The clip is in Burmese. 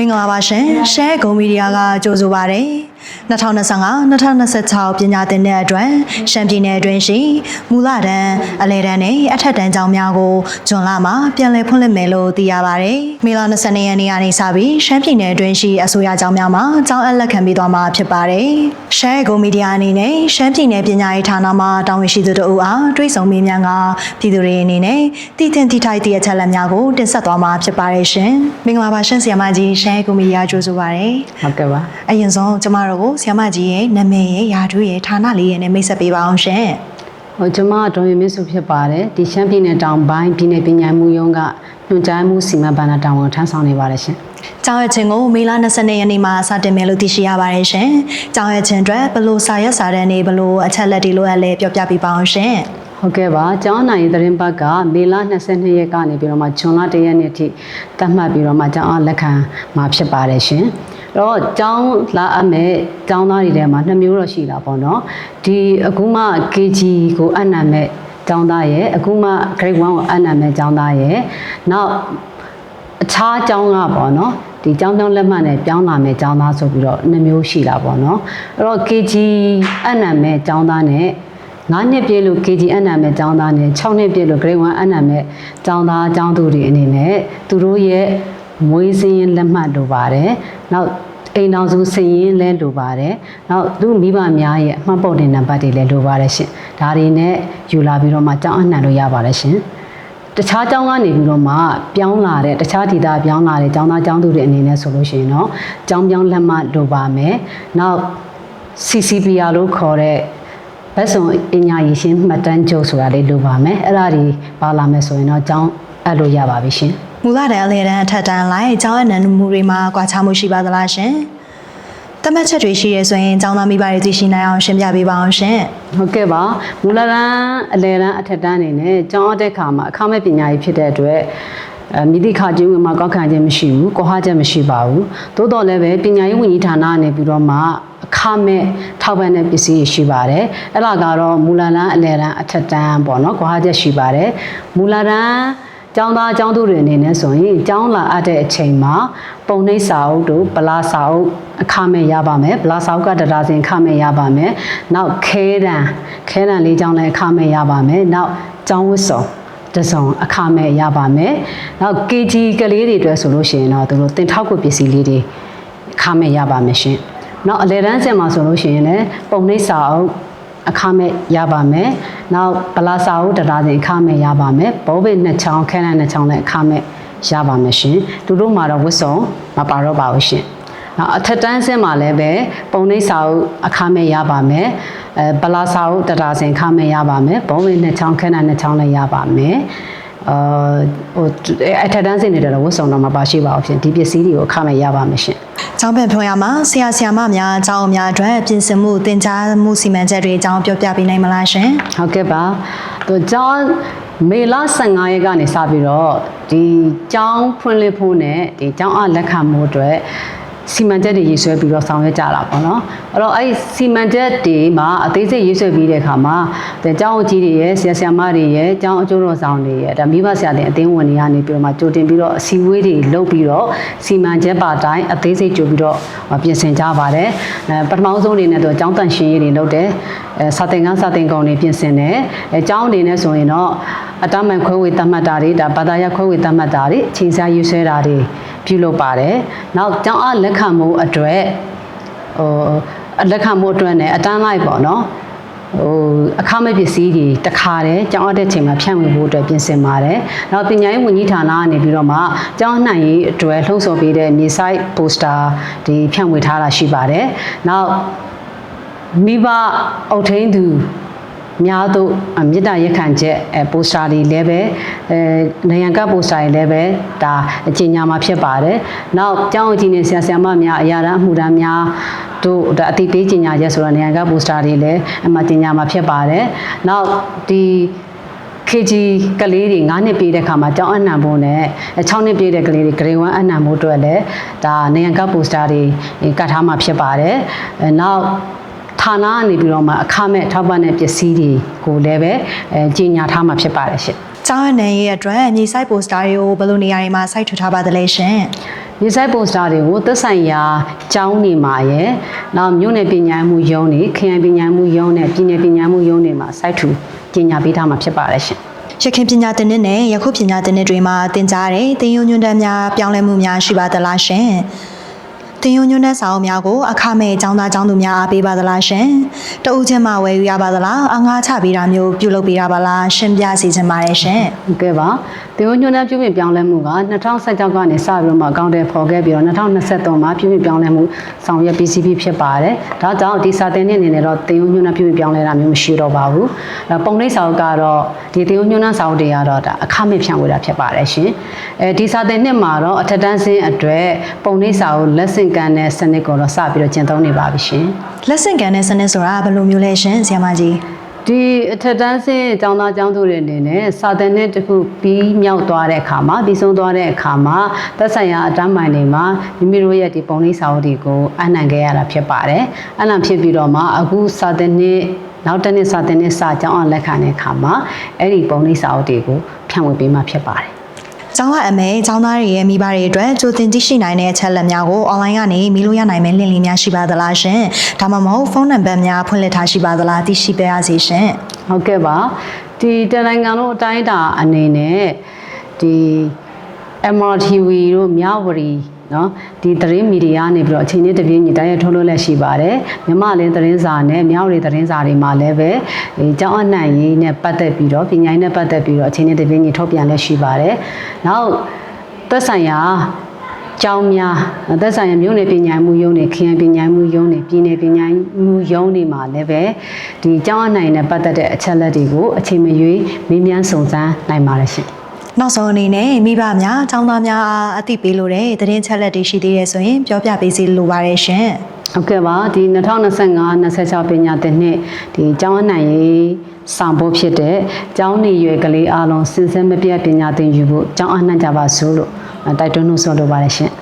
မင်္ဂလာပါရှင်ရှဲဂုံမီဒီယာကကြိုဆိုပါရစေ2025-2026ပညာသင်တဲ့အတွက်ရှမ်းပြည်နယ်အတွင်းရှိမူလတန်းအလယ်တန်းနဲ့အထက်တန်းကျောင်းများကိုဇွန်လမှာပြန်လည်ဖွင့်လှစ်မယ်လို့သိရပါတယ်မေလ22ရက်နေ့ကနေစပြီးရှမ်းပြည်နယ်အတွင်းရှိအစိုးရကျောင်းများမှာကျောင်းအပ်လက်ခံပေးသွားမှာဖြစ်ပါတယ်ရှဲဂုံမီဒီယာအနေနဲ့ရှမ်းပြည်နယ်ပညာရေးဌာနမှတာဝန်ရှိသူတို့အားတွဲဆောင်မေးမြန်းကပြည်သူတွေအနေနဲ့တည်တင်တည်ထိုက်တဲ့အချက်အလက်များကိုတင်ဆက်သွားမှာဖြစ်ပါတယ်ရှင်မင်္ဂလာပါရှင်ဆရာမကြီးရှဲဂုံမီဒီယာကြိုဆိုပါရစေဟုတ်ကဲ့ပါအရင်ဆုံးကျမတို့ကိုဆ iam မကြီးရဲ့နာမည်ရဲ့ယာထွေးရဲ့ဌာနလေးရဲ့နဲ့မိတ်ဆက်ပေးပါအောင်ရှင်ဟိုကျွန်မဒေါ်ရမင်းစုဖြစ်ပါတယ်ဒီရှမ်းပြည်နယ်တောင်ပိုင်းပြည်နယ်ပညာမှုရုံးကညွှန်ကြားမှုစီမံဘဏ္ဍာတာဝန်ထမ်းဆောင်နေပါတယ်ရှင်။ကျောင်းရဲ့ချင်းကိုမေလ22ရက်နေ့မှာစတင်မယ်လို့သိရှိရပါတယ်ရှင်။ကျောင်းရဲ့ချင်းအတွက်ဘလို့စာရွက်စာတမ်းတွေဘလို့အချက်လက်တွေလိုအပ်လဲပြောပြပေးပါအောင်ရှင်။ ဟုတ်ကဲ့ပါကျောင်းနိုင်သတင်းပတ်ကမေလ22ရက်ကနေပြီးတော့မှဇွန်လ1ရက်နေ့ထိသတ်မှတ်ပြီးတော့မှကျောင်းအားလက်ခံမှာဖြစ်ပါတယ်ရှင်အဲ့တော့ကျောင်းလာအပ်မဲ့ကျောင်းသားတွေထဲမှာနှစ်မျိုးတော့ရှိတာပေါ့နော်ဒီအခုမှ KG ကိုအနံမဲ့ကျောင်းသားရဲ့အခုမှ grade 1ကိုအနံမဲ့ကျောင်းသားရဲ့နောက်အခြားကျောင်းကပေါ့နော်ဒီကျောင်းကျောင်းလက်မှတ်နဲ့ပြောင်းလာမဲ့ကျောင်းသားဆိုပြီးတော့နှစ်မျိုးရှိတာပေါ့နော်အဲ့တော့ KG အနံမဲ့ကျောင်းသားနဲ့ 9နှစ်ပြည့်လို့ KG အနံမဲ့ကျောင်းသားနဲ့6နှစ်ပြည့်လို့ grade 1အနံမဲ့ကျောင်းသားကျောင်းသူတွေအနေနဲ့သူတို့ရဲ့မွေးစင်းရင်လက်မှတ်လိုပါတယ်နောက်အိမ်တော်စုစည်ရင်လဲလိုပါတယ်နောက်သူမိဘများရဲ့အမှတ်ပုံတင်နံပါတ်တွေလည်းလိုပါတယ်ရှင်ဒါတွေနဲ့ယူလာပြီးတော့မှကျောင်းအနှံလို့ရပါတယ်ရှင်တခြားကျောင်းကနေပြီးတော့မှပြောင်းလာတဲ့တခြားဒေသပြောင်းလာတဲ့ကျောင်းသားကျောင်းသူတွေအနေနဲ့ဆိုလို့ရှိရင်တော့ကျောင်းပြောင်းလက်မှတ်လိုပါမယ်။နောက် CCPR လို့ခေါ်တဲ့ ဘက်စုံအညာရည်ရှင်းမှတ်တမ်းကြုပ်ဆိုတာလေးလိုပါမယ်။အဲ့ဒါဒီပါလာမယ်ဆိုရင်တော့ကျောင်းအဲ့လိုရပါပြီရှင်။မူလတန်းအလယ်တန်းအထက်တန်းလိုက်ကျောင်းအနံမှုတွေမှာကွာခြားမှုရှိပါသလားရှင်။တမတ်ချက်တွေရှိရဆိုရင်ကျောင်းသားမိဘတွေသိရှိနိုင်အောင်ရှင်းပြပေးပါအောင်ရှင်။ဟုတ်ကဲ့ပါမူလတန်းအလယ်တန်းအထက်တန်းအနေနဲ့ကျောင်းအပ်တဲ့ခါမှာအခမဲ့ပညာရေးဖြစ်တဲ့အတွက်အမြစ်တိခကျင်းဝင်မှာကောက်ခံခြင်းမရှိဘူးကောဟာချက်မရှိပါဘူးသို့တော်လည်းပဲပညာရေးဝန်ကြီးဌာနကနေပြီးတော့မှအ ခမဲ့ထောက်ပံ့တဲ့ပစ္စည်းတွေရှိပါတယ်အဲ့ဒါကတော့မူလတန်းအလယ်တန်းအထက်တန်းပေါ့နော်ကောဟာချက်ရှိပါတယ်မူလတန်းကျောင်းသားကျောင်းသူတွေအနေနဲ့ဆိုရင်ကျောင်းလာအပ်တဲ့အချိန်မှာပုံနှိပ်စာအုပ်တို့ဗလာစာအုပ်အခမဲ့ရပါမယ်ဗလာစာအုပ်ကတဒါစင်အခမဲ့ရပါမယ်နောက်ခဲတံခဲတံလေးကျောင်းလည်းအခမဲ့ရပါမယ်နောက်ကျောင်းဝတ်စုံတစ်စုံအခမဲ့ရပါမယ်နောက် KG ကလေးတွေအတွက်ဆိုလို့ရှိရင်တော့သူတို့တင်ထောက်ကွပစ္စည်းလေးတွေအခမဲ့ရပါမယ်ရှင် နောက်အလဲတန်းစင်မှာဆိုလို့ရှိရင်လည်းပုံနှိပ်စာအုပ်အခမဲ့ရပါမယ်။နောက်ဗလာစာအုပ်တရာစင်အခမဲ့ရပါမယ်။ဘောဘိနှစ်ချောင်းခဲနန်းနှစ်ချောင်းလည်းအခမဲ့ရပါမယ်ရှင်။သူတို့မှာတော့ဝတ်စုံမပါတော့ပါဘူးရှင်။နောက်အထက်တန်းဆင်းမှာလည်းပဲပုံနှိပ်စာအုပ်အခမဲ့ရပါမယ်။အဲဗလာစာအုပ်တရာစင်အခမဲ့ရပါမယ်။ဘောဘိနှစ်ချောင်းခဲနန်းနှစ်ချောင်းလည်းရပါမယ်။အာဟိုအထက်တန်းဆင်းနေတယ်တော့ဝတ်စုံတော့မပါရှိပါဘူးရှင်။ဒီပစ္စည်းတွေကိုအခမဲ့ရပါမယ်ရှင်။ ကျောင်းပြန်ဖွင့်ရမှာဆရာဆရာမများအကြောင်းအများအတွက်ပြင်ဆင်မှုသင်ကြားမှုစီမံချက်တွေအကြောင်းပြောပြပေးနိုင်မလားရှင်ဟုတ်ကဲ့ပါသူကျောင်းမေလ15ရက်ကနေစပြီးတော့ဒီကျောင်းဖွင့်လှစ်ဖို့နဲ့ဒီကျောင်းအလက်ခံမှုအတွက် စီမံချက်တွေရေးဆွဲပြီးတော့ဆောင်ရွက်ကြတာပေါ့နော်အဲ့တော့အဲ့ဒီစီမံချက်တွေမှာအသေးစိတ်ရေးဆွဲပြီးတဲ့အခါမှာဒီကျောင်းအကြီးတွေရဲ့ဆရာဆရာမတွေရဲ့ကျောင်းအကျိုးတော်ဆောင်တွေရဲ့ဒါမိဘဆရာတွေအသင်းဝင်တွေကနေပြီးတော့မှကြိုတင်ပြီးတော့အစည်းအဝေးတွေလုပ်ပြီးတော့စီမံချက်ပါတိုင်းအသေးစိတ်ကြိုပြီးတော့ပြင်ဆင်ကြပါတယ်အဲပထမဆုံးအနေနဲ့တော့ကျောင်းတန့်ရှင်းရေးတွေလုပ်တယ်အဲစာသင်ခန်းစာသင်ကုန်တွေပြင်ဆင်တယ်အဲကျောင်းအနေနဲ့ဆိုရင်တော့ အတမန်ခွဲဝေသတ်မှတ်တာတွေဒါဘာသာရပ်ခွဲဝေသတ်မှတ်တာတွေအချိန်စာရေးဆွဲတာတွေပြုလုပ်ပါတယ်နောက်ကျောင်းအားလက်ခံမှုအတွက်ဟိုလက်ခံမှုအတွက် ਨੇ အတန်းလိုက်ပေါ့နော်ဟိုအခမဲ့ပစ္စည်းတွေတခါတည်းကျောင်းအပ်တဲ့ချိန်မှာဖြန့်ဝေဖို့အတွက်ပြင်ဆင်ပါတယ်။နောက်ပညာရေးဝန်ကြီးဌာနကနေပြီးတော့မှကျောင်းနှံရေးအတွက်လှုံ့ဆော်ပေးတဲ့မြေဆိုင်ပိုစတာဒီဖြန့်ဝေထားတာရှိပါတယ်။နောက်မိဘအုပ်ထိန်းသူ များတို့အမြစ်တာရက်ခံချက်အဲပိုစတာတွေလည်းပဲအဲနိုင်ငံကပိုစတာတွေလည်းပဲဒါအကျဉ်းညာမှာဖြစ်ပါတယ်။နောက်ကျောင်းအကြီးနေဆရာဆရာမများအရာတန်းအမှုတန်းများတို့ဒါအတိပေးကျင်ညာချက်ဆိုတော့နိုင်ငံကပိုစတာတွေလည်းအမှကျင်ညာမှာဖြစ်ပါတယ်။နောက်ဒီ KG ကလေးတွေ9နှစ်ပြည့်တဲ့ခါမှာကျောင်းအနှံဖို့နဲ့6နှစ်ပြည့်တဲ့ကလေးတွေ grade 1အနှံဖို့အတွက်လည်းဒါနိုင်ငံကပိုစတာတွေကတ်ထားမှာဖြစ်ပါတယ်။အဲနောက် ဌာနကနေပြီးတော့မှအခမဲ့ထောက်ပံ့တဲ့ပစ္စည်းတွေကိုလည်းပဲအဲကြီးညာထားမှာဖြစ်ပါတယ်ရှင်။ကျောင်းအနံရဲ့အတွက်မြေဆိုင်ပိုစတာတွေကိုဘယ်လိုနေရာတွေမှာစိုက်ထူထားပါသလဲရှင်မြေဆိုင်ပိုစတာတွေကိုသက်ဆိုင်ရာကျောင်းနေမှာရယ်နောက်မြို့နယ်ပညာမှုရုံးတွေခရိုင်ပညာမှုရုံးနဲ့ပြည်နယ်ပညာမှုရုံးတွေမှာ site to ပညာပေးထားမှာဖြစ်ပါတယ်ရှင်ရခိုင်ပညာသင်နှစ်နဲ့ယခုပညာသင်နှစ်တွေမှာသင်ကြားတဲ့သင်ယူညွှန်းတမ်းများပြောင်းလဲမှုများရှိပါသလားရှင် သင်ယူညွှန်းတမ်းစာအုပ်များကိုအခမဲ့ចောင်းသားចောင်းသူများအားပေးပါသလားရှင်တအူးချင်းမှဝယ်ယူရပါသလားအငှားချပေးတာမျိုးပြုလုပ်ပေးတာပါလားရှင်းပြစီချင်ပါတယ်ရှင်ဟုတ်ကဲ့ပါတေဝညွန်းနှံပြုပြင်ပြောင်းလဲမှုက2016ကနေစပြီးတော့မှအကောင့်တွေဖော်ခဲ့ပြီးတော့2023မှာပြုပြင်ပြောင်းလဲမှုဆောင်ရွက် PCP ဖြစ်ပါတယ်ဒါကြောင့်ဒီစာတင်တဲ့အနေနဲ့တော့တေဝညွန်းနှံပြုပြင်ပြောင်းလဲတာမျိုးမရှိတော့ပါဘူးအဲပုံနှိပ်စာအုပ်ကတော့ဒီတေဝညွန်းနှံစာအုပ်တွေကတော့ဒါအခမဲ့ဖြန့်ဝေတာဖြစ်ပါတယ်ရှင်အဲဒီစာတင်နှစ်မှာတော့အထက်တန်းစင်းအတွက်ပုံနှိပ်စာအုပ်လက်ဆင့်ကမ်းတဲ့စနစ်ကိုတော့စပြီးတော့ကျင့်သုံးနေပါပြီရှင်လက်ဆင့်ကန်တဲ့စနစ်ဆိုတာဘယ်လိုမျိုးလဲရှင်ဆရာမကြီးဒီအထက်တန်းဆင်းကျောင်းသားကျောင်းသူတွေအနေနဲ့စာသင်နှစ်တစ်ခုပြီးမြောက်သွားတဲ့အခါမှာပြီးဆုံးသွားတဲ့အခါမှာသက်ဆိုင်ရာအတန်းမိုင်တွေမှာမိမိတို့ရဲ့ဒီပုံလေးစာအုပ်တွေကိုအနှံခဲ့ရတာဖြစ်ပါတယ်။အနှံဖြစ်ပြီးတော့မှအခုစာသင်နှစ်နောက်တစ်နှစ်စာသင်နှစ်စာကျောင်းအောင်လက်ခံတဲ့အခါမှာအဲ့ဒီပုံလေးစာအုပ်တွေကိုဖြန့်ဝေပေးမှဖြစ်ပါတယ်။ ကျောင်းကအမေကျောင်းသားတွေရဲ့မိဘတွေအတွက်ကြိုတင်သိရှိနိုင်တဲ့အချက်အလက်များကိုအွန်လိုင်းကနေမီလို့ရနိုင်မယ့်လင့်လီများရှိပါသလားရှင်ဒါမှမဟုတ်ဖုန်းနံပါတ်များဖွင့်လှစ်ထားရှိပါသလားသိရှိပေးရစီရှင်ဟုတ်ကဲ့ပါဒီတနိုင်ငံလုံးအတိုင်းအတာအနေနဲ့ဒီ MRTV တို့မြဝတီ နော်ဒီသတင်းမီဒီယာနေပြီးတော့အချိန်နဲ့တပြေးညီတိုင်းရထုတ်လွှင့်လက်ရှိပါတယ်မြမလင်းသတင်းစာနဲ့မြောက်ရီသတင်းစာတွေမှာလည်းပဲအဲကျောင်းအနှံ့ရေးနဲ့ပတ်သက်ပြီးတော့ပညာရေးနဲ့ပတ်သက်ပြီးတော့အချိန်နဲ့တပြေးညီထုတ်ပြန်လက်ရှိပါတယ်နောက်သက်ဆိုင်ရာကျောင်းများသက်ဆိုင်ရာမြို့နယ်ပညာမှုယုံတွေခရိုင်ပညာမှုယုံတွေပြည်နယ်ပညာမှုယုံတွေမှာလည်းပဲဒီကျောင်းအနိုင်နဲ့ပတ်သက်တဲ့အချက်လက်တွေကိုအချိန်မရွေးမေးမြန်းစုံစမ်းနိုင်ပါတယ်ရှင် နောက်ဆုံးအနေနဲ့မိဘများကျောင်းသားများအားအသိပေးလို့တဲ့သတင်းချက်လက်တွေရှိသေးတယ်ဆိုရင်ပြောပြပေးစီလိုပါတယ်ရှင်ဟုတ်ကဲ့ပါဒီ2025 26ပညာသင်နှစ်ဒီကျောင်းအနိုင်ရေးဆောင်ဖို့ဖြစ်တဲ့ကျောင်းနေရွယ်ကလေးအားလုံးစင်စက်မပြတ်ပညာသင်ယူဖို့ကျောင်းအနှံ့ကြပါစို့လို့တိုက်တွန်းလို့ဆိုလိုပါတယ်ရှင်